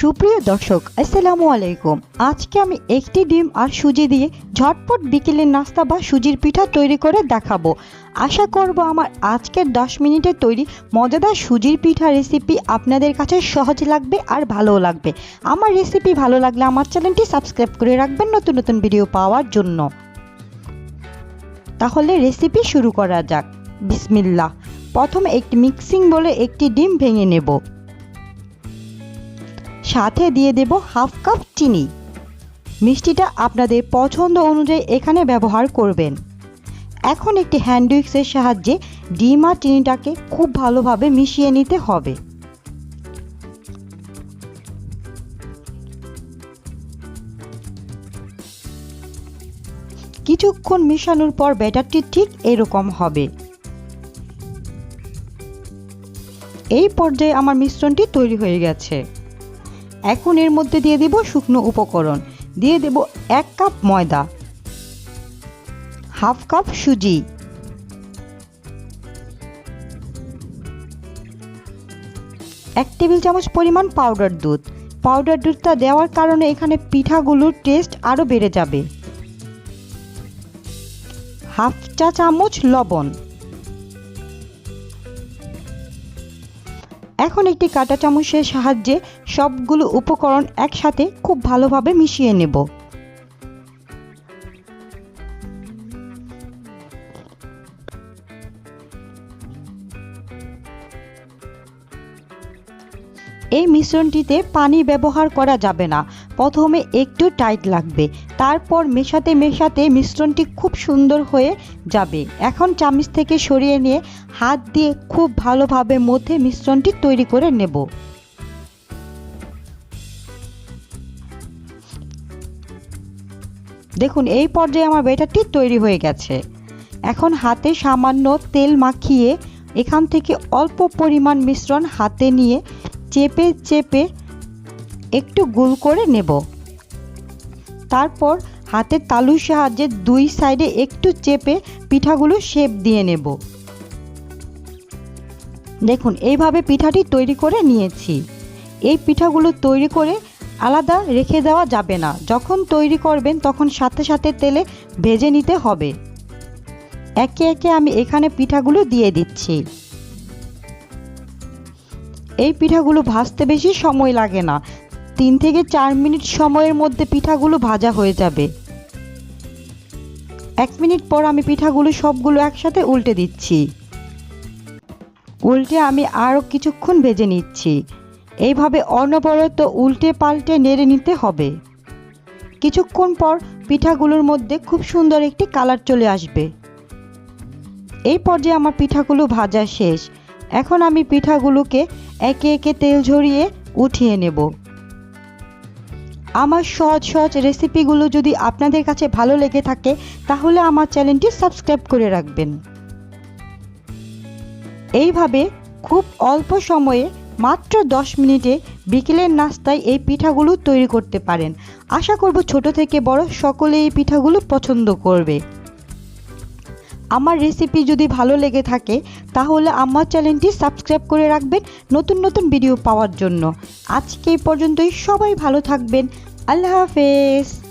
সুপ্রিয় দর্শক, আসসালামু আলাইকুম। আজকে আমি একটি ডিম আর সুজি দিয়ে ঝটপট বিকেলের নাস্তা বা সুজির পিঠা তৈরি করে দেখাবো। আশা করব আমার আজকের 10 মিনিটে তৈরি মজাদার সুজির পিঠা রেসিপি আপনাদের কাছে সহজ লাগবে আর ভালোও লাগবে। আমার রেসিপি ভালো লাগলে আমার চ্যানেলটি সাবস্ক্রাইব করে রাখবেন নতুন নতুন ভিডিও পাওয়ার জন্য। তাহলে রেসিপি শুরু করা যাক। বিসমিল্লাহ। প্রথমে একটি মিক্সিং বলে একটি ডিম ভেঙে নেব। সাথে দিয়ে দেব হাফ কাপ চিনি। মিষ্টিটা আপনাদের পছন্দ অনুযায়ী এখানে ব্যবহার করবেন। এখন একটি হ্যান্ড উইক্সের সাহায্যে ডিম আর চিনিটাকে খুব ভালোভাবে মিশিয়ে নিতে হবে। কিছুক্ষণ মেশানোর পর ব্যাটারটি ঠিক এরকম হবে। এই পর্যায়ে আমার মিশ্রণটি তৈরি হয়ে গেছে। এখন এর মধ্যে দিয়ে দেব শুকনো উপকরণ। দিয়ে দেব এক কাপ ময়দা। হাফ কাপ সুজি। এক টেবিল চামচ পরিমাণ পাউডার দুধ। পাউডার দুধটা দেওয়ার কারণে এখানে পিঠাগুলোর টেস্ট আরও বেড়ে যাবে। হাফ চা চামচ লবণ। এখন একটি কাঁটা চামচের সাহায্যে সবগুলো উপকরণ একসাথে খুব ভালোভাবে মিশিয়ে নেব। এই মিশ্রণটিতে পানি ব্যবহার করা যাবে না। প্রথমে একটু টাইট লাগবে, তারপর মেশাতে মেশাতে মিশ্রণটি খুব সুন্দর হয়ে যাবে। এখন চামচ থেকে সরিয়ে নিয়ে হাত দিয়ে খুব ভালোভাবে মধ্যে মিশ্রণটি তৈরি করে নেব। দেখুন, এই পর্যায়ে আমার ব্যাটারটি তৈরি হয়ে গেছে। এখন হাতে সামান্য তেল মাখিয়ে এখান থেকে অল্প পরিমাণ মিশ্রণ হাতে নিয়ে চেপে চেপে একটু গোল করে নেব। তারপর হাতের তালুর সাহায্যে দুই সাইডে একটু চেপে পিঠাগুলো শেপ দিয়ে নেব। দেখুন, এইভাবে পিঠাটি তৈরি করে নিয়েছি। এই পিঠাগুলো তৈরি করে আলাদা রেখে দেওয়া যাবে না। যখন তৈরি করবেন, তখন সাথে সাথে তেলে ভেজে নিতে হবে। একে একে আমি এখানে পিঠাগুলো দিয়ে দিচ্ছি। এই পিঠাগুলো ভাজতে বেশি সময় লাগে না। তিন থেকে চার মিনিট সময়ের মধ্যে পিঠাগুলো ভাজা হয়ে যাবে। এক মিনিট পর আমি পিঠাগুলো সবগুলো একসাথে উল্টে দিচ্ছি। উল্টে আমি আরও কিছুক্ষণ ভেজে নিচ্ছি। এইভাবে অনবরত উল্টে পাল্টে নেড়ে নিতে হবে। কিছুক্ষণ পর পিঠাগুলোর মধ্যে খুব সুন্দর একটি কালার চলে আসবে। এই পর্যায়ে আমার পিঠাগুলো ভাজা শেষ। এখন আমি পিঠাগুলোকে একে একে তেল ঝরিয়ে উঠিয়ে নেব। আমার সহজ সহজ রেসিপিগুলো যদি আপনাদের কাছে ভালো লেগে থাকে, তাহলে আমার চ্যানেলটি সাবস্ক্রাইব করে রাখবেন। এইভাবে খুব অল্প সময়ে মাত্র দশ মিনিটে বিকেলের নাস্তায় এই পিঠাগুলো তৈরি করতে পারেন। আশা করব ছোট থেকে বড় সকলে এই পিঠাগুলো পছন্দ করবে। আমার রেসিপি যদি ভালো লেগে থাকে, তাহলে আমার চ্যানেলটি সাবস্ক্রাইব করে রাখবেন নতুন নতুন ভিডিও পাওয়ার জন্য। আজকে এই পর্যন্তই, সবাই ভালো থাকবেন। আল্লাহ হাফেজ।